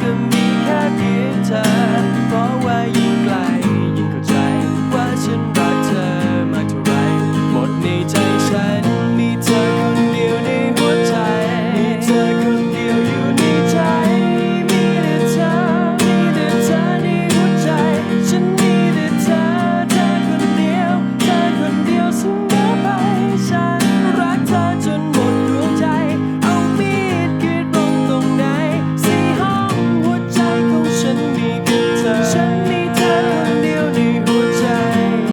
ก็มีแค่เพียงเธอ